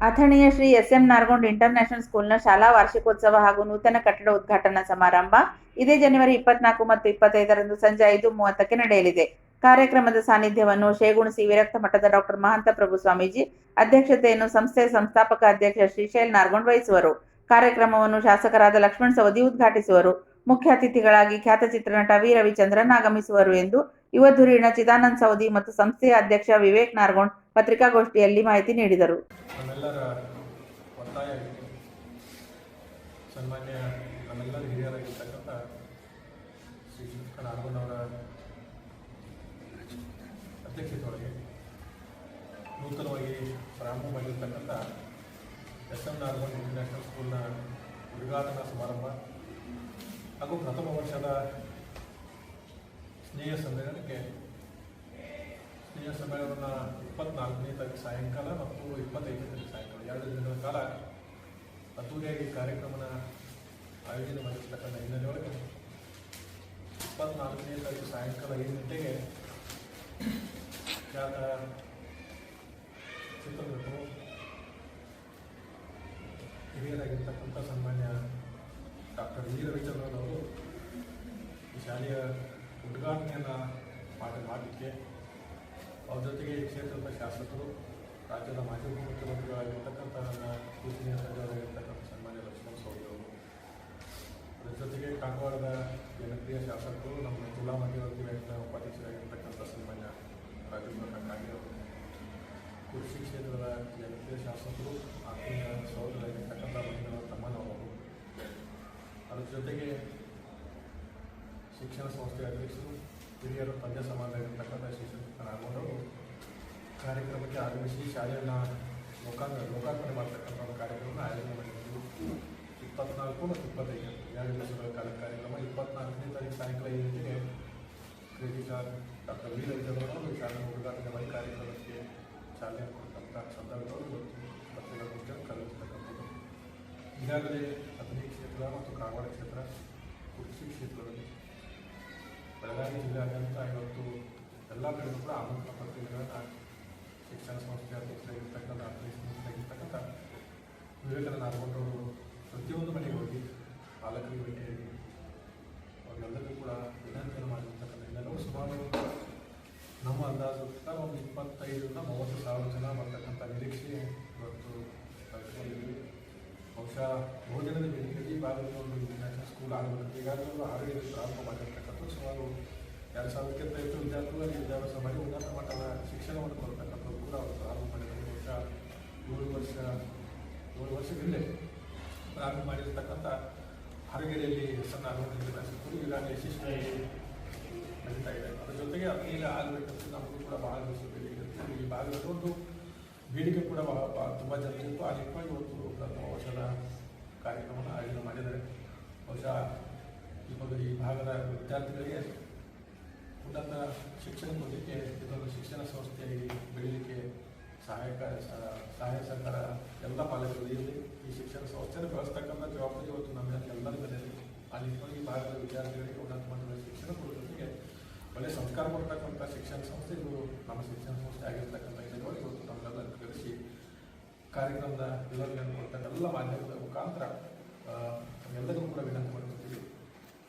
ಅಥಣಿಯ Shri S M Nargond international ಸ್ಕೂಲ್ನ ಶಾಲಾ ವಾರ್ಷಿಕೋತ್ಸವ ಹಾಗೂ ನೂತನ ಕಟ್ಟಡ ಉದ್ಘಾಟನಾ ಸಮಾರಂಭ ಇದೇ ಜನವರಿ ಇಪ್ಪತ್ನಾಲ್ಕು ಮತ್ತು ಇಪ್ಪತ್ತೈದರಂದು ಸಂಜೆ ಐದು ಮೂವತ್ತಕ್ಕೆ ನಡೆಯಲಿದೆ. ಕಾರ್ಯಕ್ರಮದ ಸಾನ್ನಿಧ್ಯವನ್ನು ಶೇಗುಣಸಿ ವಿರಕ್ತ ಮಠದ ಡಾಕ್ಟರ್ ಮಹಂತ ಪ್ರಭು ಸ್ವಾಮೀಜಿ, ಅಧ್ಯಕ್ಷತೆಯನ್ನು ಸಂಸ್ಥೆಯ ಸಂಸ್ಥಾಪಕ ಅಧ್ಯಕ್ಷ ಶ್ರೀಶೈಲ್ ನಾರ್ಗೊಂಡ್ ವಹಿಸುವರು. ಕಾರ್ಯಕ್ರಮವನ್ನು ಶಾಸಕರಾದ ಲಕ್ಷ್ಮಣ್ ಸವದಿ ಉದ್ಘಾಟಿಸುವರು. ಮುಖ್ಯ ಅತಿಥಿಗಳಾಗಿ ಖ್ಯಾತ ಚಿತ್ರನಟ ವಿ ರವಿಚಂದ್ರನ್ ಆಗಮಿಸುವರು ಎಂದು ಯುವ ಧುರೀಣ ಚಿದಾನಂದ್ ಸೌದಿ ಮತ್ತು ಸಂಸ್ಥೆಯ ಅಧ್ಯಕ್ಷ ವಿವೇಕ್ ನಾರ್ಗೊಂಡ್ ಪತ್ರಿಕಾಗೋಷ್ಠಿಯಲ್ಲಿ ಮಾಹಿತಿ ನೀಡಿದರು. ಸನ್ಮಾನ್ಯ ನಮ್ಮೆಲ್ಲರ ಹಿರಿಯರಾಗಿರ್ತಕ್ಕಂಥ ಶ್ರೀ ಶಿವಕುಮಾರ್ ನಾರ್ಗೊಂಡವರ ಅಧ್ಯಕ್ಷತೆಯೊಳಗೆ ನೂತನವಾಗಿ ಪ್ರಾರಂಭವಾಗಿರ್ತಕ್ಕಂಥ ಎಸ್ ಎಂ ನಾರ್ಗೊಂಡ್ ಇಂಟರ್ನ್ಯಾಷನಲ್ ಸ್ಕೂಲ್ನ ಉದ್ಘಾಟನಾ ಸಮಾರಂಭ ಹಾಗೂ ಪ್ರಥಮ ವರ್ಷದ ಸ್ನೇಹ ಸಮ್ಮೇಳನಕ್ಕೆ ಸ್ನೇಹ ಸಮ್ಮೇಳನವನ್ನು ಇಪ್ಪತ್ನಾಲ್ಕನೇ ತಾರೀಕು ಸಾಯಂಕಾಲ ಮತ್ತು ಇಪ್ಪತ್ತೈದನೇ ತಾರೀಕು ಸಾಯಂಕಾಲ, ಎರಡು ದಿನಗಳ ಕಾಲ ಅದ್ದೂರಿಯಾಗಿ ಕಾರ್ಯಕ್ರಮನ ಆಯೋಜನೆ ಮಾಡಿರ್ತಕ್ಕಂಥ ಹಿನ್ನೆಲೆಯೊಳಗೆ ಇಪ್ಪತ್ನಾಲ್ಕನೇ ತಾರೀಕು ಸಾಯಂಕಾಲ ಐದು ಗಂಟೆಗೆ ಖ್ಯಾತ ಚಿತ್ರನಟರು ಹಿರಿಯರಾಗಿರ್ತಕ್ಕಂಥ ಸನ್ಮಾನ್ಯ ಡಾಕ್ಟರ್ ವಿ ರವಿಚಂದ್ರನ್ ಅವರು ಈ ಶಾಲೆಯ ಉದ್ಘಾಟನೆಯನ್ನು ಮಾಡಿ ಮಾಡಲಿಕ್ಕೆ ಅವ್ರ ಜೊತೆಗೆ ಈ ಕ್ಷೇತ್ರದ ಶಾಸಕರು, ರಾಜ್ಯದ ಮಾಜಿ ಮುಖ್ಯಮಂತ್ರಿಗಳಾಗಿರ್ತಕ್ಕಂಥ ನನ್ನ ಕೂಚಿನ ಸಚಿವರಾಗಿರ್ತಕ್ಕಂಥ ಸನ್ಮಾನ್ಯ ಲಕ್ಷ್ಮಣ ಸವದಿ ಅವರು. ಅದರ ಜೊತೆಗೆ ಕಾಗವಾಡದ ಜನಪ್ರಿಯ ಶಾಸಕರು, ನಮ್ಮ ಜಿಲ್ಲಾ ಮಧ್ಯವರ್ತಿ ಬ್ಯಾಂಕ್ನ ಉಪಾಧ್ಯಕ್ಷರಾಗಿರ್ತಕ್ಕಂಥ ಸನ್ಮಾನ್ಯ ರಾಜೇಂದ್ರ ಕಾಗೆ ಅವರು. ಕೃಷಿ ಕ್ಷೇತ್ರದ ಜನಪ್ರಿಯ ಶಾಸಕರು, ಆತ್ಮೀಯ ಸಹೋದರಾಗಿರ್ತಕ್ಕಂಥ ಮಂಜುನಾಥ ತಮ್ಮನವರು ಅದರ ಜೊತೆಗೆ ಶಿಕ್ಷಣ ಸಂಸ್ಥೆಯ ಅಧ್ಯಕ್ಷರು, ಹಿರಿಯರು, ತಂದೆ ಇರತಕ್ಕಂಥ ಶಿಕ್ಷಣ ಕಾರ್ಯಕ್ರಮಕ್ಕೆ ಆಗಮಿಸಿ ಶಾಲೆಯನ್ನು ಲೋಕಾಂಗ ಲೋಕಾರ್ಪಣೆ ಮಾಡ್ತಕ್ಕಂಥ ಒಂದು ಕಾರ್ಯಕ್ರಮ ಆಯೋಜನೆ ಮಾಡಿದ್ರು ಇಪ್ಪತ್ನಾಲ್ಕು ಮತ್ತು ಇಪ್ಪತ್ತೈದು, ಎರಡು ದಿವಸಗಳ ಕಾಲ ಕಾರ್ಯಕ್ರಮ. ಇಪ್ಪತ್ನಾಲ್ಕನೇ ತಾರೀಕು ಸಾಯಂಕಾಲ ಐದು ಗಂಟೆಗೆ ಕ್ರೇಜಿಕ ಡಾಕ್ಟರ್ ವಿ. ರವಿಚಂದ್ರವರು ಶಾಲೆ ಉದ್ಘಾಟನೆ ಮಾಡಿ ಕಾರ್ಯಕ್ರಮಕ್ಕೆ ಚಾಲನೆ ಕೊಡ್ತಕ್ಕಂಥ ಸಂದರ್ಭಗಳು ಇವತ್ತು ಪತ್ರಿಕಾಗೋಷ್ಠಿಯಲ್ಲಿ ಕಲಿಸ್ತಕ್ಕಂಥದ್ದು ಈಗಾಗಲೇ ಹದಿನೈದು ಕ್ಷೇತ್ರ ಮತ್ತು ಕಾಗವಾಡ ಕ್ಷೇತ್ರ ಕೃಷಿ ಕ್ಷೇತ್ರದಲ್ಲಿ ಬೆಳಗಾವಿ ಜಿಲ್ಲೆಯಾದ್ಯಂತ ಇವತ್ತು ಎಲ್ಲ ಕಡೆಗೂ ಕೂಡ ಆಮಂತ್ರಣ ಪತ್ರಿಕೆಗಳನ್ನು ಶಿಕ್ಷಣ ಸಂಸ್ಥೆ ಅಧ್ಯಕ್ಷರಾಗಿರ್ತಕ್ಕಂಥ ಅಥಣಿ ಸಂಸ್ಥೆಯಾಗಿರ್ತಕ್ಕಂಥ ವಿವೇಕಾನಂದ ನಾರ್ಗೊಂಡವರು ಪ್ರತಿಯೊಂದು ಮನೆಗೆ ಹೋಗಿ ಪಾಲಕರಿಗೆ ಭೇಟಿಯಾಗಿ ಅವರೆಲ್ಲರಿಗೂ ಕೂಡ ವಿನಂತಿಯನ್ನು ಮಾಡಿರ್ತಕ್ಕಂಥ ಎಲ್ಲರೂ ಸುಮಾರು ನಮ್ಮ ಅಂದಾಜು ಒಂದು ಇಪ್ಪತ್ತೈದರಿಂದ ಮೂವತ್ತು ಸಾವಿರ ಜನ ಬರ್ತಕ್ಕಂಥ ನಿರೀಕ್ಷೆ ಇವತ್ತು ಕಲ್ತ್ಕೊಂಡಿದ್ದೀವಿ ಬಹುಶಃ ಭೋಜನದ ಬೇಡಿಕೆ ಈ ಭಾಗದಲ್ಲಿ ಒಂದು ಇಂಟರ್ನ್ಯಾಷನಲ್ ಸ್ಕೂಲ್ ಆಗಬೇಕು ಈಗಾಗಲೇ ಒಂದು ಆರೋಗ್ಯದ ಪ್ರಾರಂಭ ಮಾಡಿರ್ತಕ್ಕಂಥ ಸುಮಾರು ಎರಡು ಸಾವಿರಕ್ಕಿಂತ ಹೆಚ್ಚು ವಿದ್ಯಾರ್ಥಿಗಳು ವಿದ್ಯಾಭ್ಯಾಸ ಮಾಡಿ ಉನ್ನತ ಮಟ್ಟದ ಶಿಕ್ಷಣವನ್ನು ಕೊಡ್ತಕ್ಕಂಥದ್ದು ಕೂಡ ಅವರು ಪ್ರಾರಂಭ ಮಾಡಿದ್ದಾರೆ. ವರ್ಷ ಏಳು ವರ್ಷ ಏಳು ವರ್ಷದಿಂದ ಪ್ರಾರಂಭ ಮಾಡಿರ್ತಕ್ಕಂಥ ಹರಗೆರೆಯಲ್ಲಿ ಸಣ್ಣ ಸ್ಕೂಲ್ ಈಗಾಗಲೇ ಯಶಸ್ವಿಯಾಗಿ ನಡೀತಾ ಇದೆ. ಅದರ ಜೊತೆಗೆ ಅಲ್ಲಿಗೆ ಆಗಬೇಕಂತ ನಮಗೂ ಕೂಡ ಬಹಳ ದಿವಸ ಬೇಡಿಕೆ. ಈ ಭಾಗದಲ್ಲಿ ಒಂದು ಬೇಡಿಕೆ ಕೂಡ ತುಂಬ ಜನ ಇತ್ತು. ಆ ನಿಟ್ಟಿನಲ್ಲಿ ಇವತ್ತು ಪ್ರಥಮ ವರ್ಷದ ಕಾರ್ಯಕ್ರಮವನ್ನು ಆಯೋಜನೆ ಮಾಡಿದ್ದಾರೆ. ಬಹುಶಃ ಈ ಭಾಗದ ವಿದ್ಯಾರ್ಥಿಗಳಿಗೆ ಉನ್ನತ ಶಿಕ್ಷಣ ಕೊಡಲಿಕ್ಕೆ ಇದೊಂದು ಶಿಕ್ಷಣ ಸಂಸ್ಥೆಯಾಗಿ ಬೆಳೀಲಿಕ್ಕೆ ಸಹಾಯಕ, ಸಹಾಯ ಸರ್ಕಾರ ಎಲ್ಲ ಪಾಲಕರು ಇರಲಿ ಈ ಶಿಕ್ಷಣ ಸಂಸ್ಥೆಯನ್ನು ಬೆಳೆಸ್ತಕ್ಕಂಥ ಜವಾಬ್ದಾರಿ ಇವತ್ತು ನಮ್ಮ ಎಲ್ಲರ ಮೇಲೆ ಈ ಭಾಗದ ವಿದ್ಯಾರ್ಥಿಗಳಿಗೆ ಉನ್ನತ ಮಟ್ಟದ ಶಿಕ್ಷಣ ಕೊಡೋ ಜೊತೆಗೆ ಒಳ್ಳೆ ಸಂಸ್ಕಾರ ಕೊಡ್ತಕ್ಕಂಥ ಶಿಕ್ಷಣ ಸಂಸ್ಥೆ ಇದು. ನಮ್ಮ ಶಿಕ್ಷಣ ಸಂಸ್ಥೆ ಆಗಿರ್ತಕ್ಕಂಥ ಹಿನ್ನೆಲೆಯಲ್ಲಿ ಇವತ್ತು ನಮ್ಮೆಲ್ಲ ಕರೆಸಿ ಕಾರ್ಯಕ್ರಮದ ವಿವರಣೆಯನ್ನು ಕೊಡ್ತಕ್ಕಂಥ ಎಲ್ಲ ಮಾಧ್ಯಮದ ಮುಖಾಂತರ ಎಲ್ಲರಿಗೂ ಕೂಡ ವಿನಂತಿ ಮಾಡ್ಕೊತೀವಿ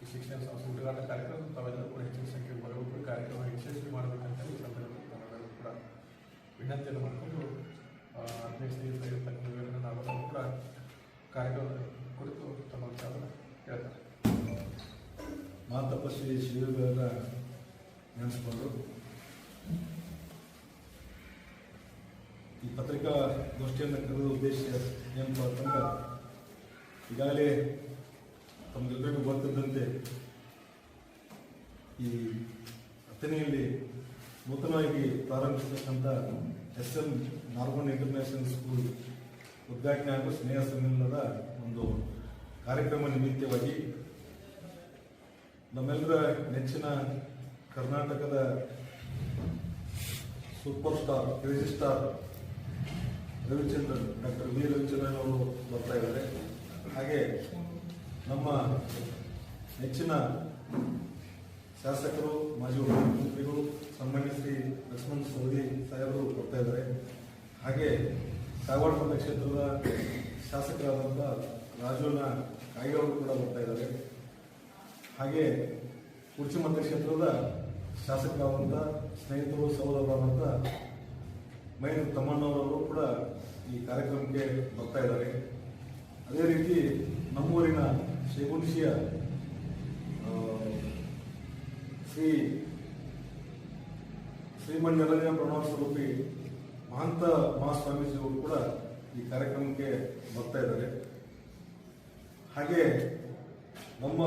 ಈ ಶಿಕ್ಷಣ ಉದ್ಘಾಟನಾ ಕಾರ್ಯಕ್ರಮ ತಾವೆಲ್ಲರೂ ಕೂಡ ಹೆಚ್ಚಿನ ಸಂಖ್ಯೆಯಲ್ಲಿ ಬರಬೇಕು ಕಾರ್ಯಕ್ರಮ ಯಶಸ್ವಿ ಮಾಡಬೇಕಂತ ಈ ಸಂದರ್ಭದಲ್ಲಿ ಕೂಡ ವಿನಂತಿಯನ್ನು ಮಾಡಿಕೊಂಡು ಅಧ್ಯಕ್ಷರಾಗಿರ್ತಕ್ಕಂಥ ವಿವರಣೆ ನಾವೆಲ್ಲರೂ ಕೂಡ ಕಾರ್ಯಕ್ರಮದ ಕುರಿತು ತಮ್ಮ ವಿಚಾರವನ್ನು ಹೇಳ್ತಾರೆ ಶ್ರೀ ಶಿವಗರ ನೆನೆಸ್ಕೊಂಡು ಈ ಪತ್ರಿಕಾ ಗೋಷ್ಠಿಯನ್ನು ಕರೆದ ಉದ್ದೇಶ ಏನಪ್ಪ ಅಂತಂದ್ರೆ ಈಗಾಗಲೇ ತಮಗೆಲ್ಲರಿಗೂ ಗೊತ್ತಿದ್ದಂತೆ ಈ ಅಥಣಿಯಲ್ಲಿ ನೂತನವಾಗಿ ಪ್ರಾರಂಭಿಸತಕ್ಕಂಥ ಎಸ್ ಎಂ ನಾರ್ಮನ್ ಇಂಟರ್ನ್ಯಾಷನಲ್ ಸ್ಕೂಲ್ ಉದ್ಘಾಟನೆ ಹಾಗೂ ಸ್ನೇಹ ಸಮ್ಮೇಳನದ ಒಂದು ಕಾರ್ಯಕ್ರಮ ನಿಮಿತ್ತವಾಗಿ ನಮ್ಮೆಲ್ಲರ ನೆಚ್ಚಿನ ಕರ್ನಾಟಕದ super star, crazy star Ravichandran, doctor V Ravichandran ಅವರು ಬರ್ತಾ ಇದ್ದಾರೆ. ಹಾಗೆ ನಮ್ಮ ನೆಚ್ಚಿನ ಶಾಸಕರು, ಮಾಜಿ ಉಪಮುಖ್ಯಮಂತ್ರಿಗಳು ಸನ್ಮಾನ್ಯ ಶ್ರೀ ಲಕ್ಷ್ಮಣ್ ಸವದಿ ಸಾಹೇಬರು ಬರ್ತಾ ಇದ್ದಾರೆ. ಹಾಗೆ ಕಾಗವಾಡ ಮತಕ್ಷೇತ್ರದ ಶಾಸಕರಾದಂಥ ರಾಜುನ ಕಾಯ್ಗೌಡರು ಕೂಡ ಬರ್ತಾ ಇದ್ದಾರೆ. ಹಾಗೆ ಕುರ್ಚಿ ಮತಕ್ಷೇತ್ರದ ಶಾಸಕರಾದಂಥ ಸ್ನೇಹಿತರು ಸಹೋದರರಾದಂಥ ಮೈನ್ ತಮ್ಮಣ್ಣವರವರು ಕೂಡ ಈ ಕಾರ್ಯಕ್ರಮಕ್ಕೆ ಬರ್ತಾ ಇದ್ದಾರೆ. ಅದೇ ರೀತಿ ನಮ್ಮೂರಿನ ಆ, ಶ್ರೀ ಶ್ರೀಮಂಡಲನ ಪ್ರಣವ ಸ್ವರೂಪಿ ಮಹಂತ ಮಹಾಸ್ವಾಮೀಜಿಯವರು ಕೂಡ ಈ ಕಾರ್ಯಕ್ರಮಕ್ಕೆ ಬರ್ತಾ ಇದ್ದಾರೆ. ಹಾಗೆ ನಮ್ಮ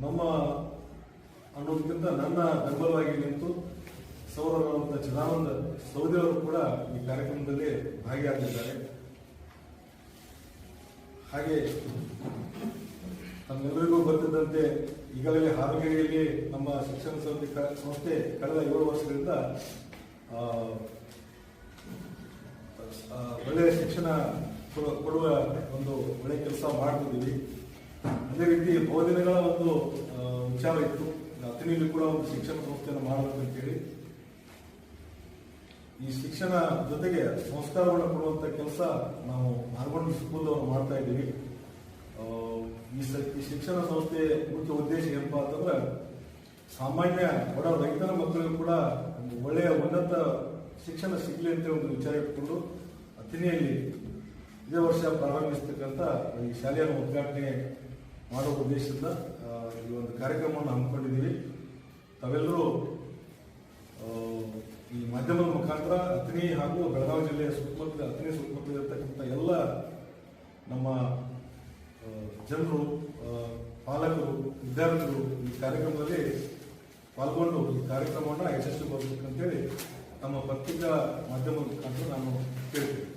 ನಮ್ಮ ಅನ್ನೋದಕ್ಕಿಂತ ನನ್ನ ಬೆಂಬಲವಾಗಿ ನಿಂತು ಸೌರರಾದಂಥ ಚಿದಾನಂದ ಸೌದಿಯವರು ಕೂಡ ಈ ಕಾರ್ಯಕ್ರಮದಲ್ಲಿ ಭಾಗಿಯಾಗಿದ್ದಾರೆ. ಹಾಗೆ ನಮ್ಮೆಲ್ಲರಿಗೂ ಗೊತ್ತಿದ್ದಂತೆ ಈಗಾಗಲೇ ಹಾವೇರಿಯಲ್ಲಿ ನಮ್ಮ ಶಿಕ್ಷಣ ಸಂಸ್ಥೆ ಕ- ಸಂಸ್ಥೆ ಕಳೆದ ಏಳು ವರ್ಷಗಳಿಂದ ಒಳ್ಳೆಯ ಶಿಕ್ಷಣ ಕೊಡ- ಕೊಡುವ ಒಂದು ಒಳ್ಳೆಯ ಕೆಲಸ ಮಾಡ್ತಿದ್ದೀವಿ. ಅದೇ ರೀತಿ ಬಹುದಿನಗಳ ಒಂದು ವಿಚಾರ ಇತ್ತು. ಅತನಿಯಲ್ಲಿ ಕೂಡ ಒಂದು ಶಿಕ್ಷಣ ಸಂಸ್ಥೆಯನ್ನು ಮಾಡಬೇಕು ಅಂತೇಳಿ. ಈ ಶಿಕ್ಷಣ ಜೊತೆಗೆ ಸಂಸ್ಕಾರವನ್ನು ಕೊಡುವಂತ ಕೆಲಸ ನಾವು ನಾಲ್ಗೊಂಡು ಅವರು ಮಾಡ್ತಾ ಇದ್ದೀವಿ. ಈ ಶಿಕ್ಷಣ ಸಂಸ್ಥೆ ಮುಖ್ಯ ಉದ್ದೇಶ ಏನಪ್ಪಾ ಅಂತಂದ್ರೆ ಸಾಮಾನ್ಯ ಬಡ ರೈತರ ಮಕ್ಕಳಿಗೂ ಕೂಡ ಒಂದು ಒಳ್ಳೆಯ ಉನ್ನತ ಶಿಕ್ಷಣ ಸಿಗಲಿ ಅಂತ ಒಂದು ವಿಚಾರ ಇಟ್ಕೊಂಡು ಅತಿನಿಯಲ್ಲಿ ಇದೇ ವರ್ಷ ಪ್ರಾರಂಭಿಸ್ತಕ್ಕಂಥ ಈ ಶಾಲೆಯನ್ನು ಉದ್ಘಾಟನೆ ಮಾಡುವ ಉದ್ದೇಶದಿಂದ ಈ ಒಂದು ಕಾರ್ಯಕ್ರಮವನ್ನು ಹಮ್ಮಿಕೊಂಡಿದ್ದೀವಿ. ತಾವೆಲ್ಲರೂ ಈ ಮಾಧ್ಯಮದ ಮುಖಾಂತರ ಅಥಣಿ ಹಾಗೂ ಬೆಳಗಾವಿ ಜಿಲ್ಲೆಯ ಸುತ್ತಮುತ್ತ, ಅಥಣಿ ಸುತ್ತಮುತ್ತ ಇರತಕ್ಕಂಥ ಎಲ್ಲ ನಮ್ಮ ಜನರು ಪಾಲಕರು, ವಿದ್ಯಾರ್ಥಿಗಳು ಈ ಕಾರ್ಯಕ್ರಮದಲ್ಲಿ ಪಾಲ್ಗೊಂಡು ಈ ಕಾರ್ಯಕ್ರಮವನ್ನು ಯಶಸ್ವಿಗೊಳಿಸಬೇಕಂತೇಳಿ ನಮ್ಮ ಪತ್ರಿಕಾ ಮಾಧ್ಯಮದ ಮುಖಾಂತರ ನಾನು ಕೇಳ್ತೀನಿ.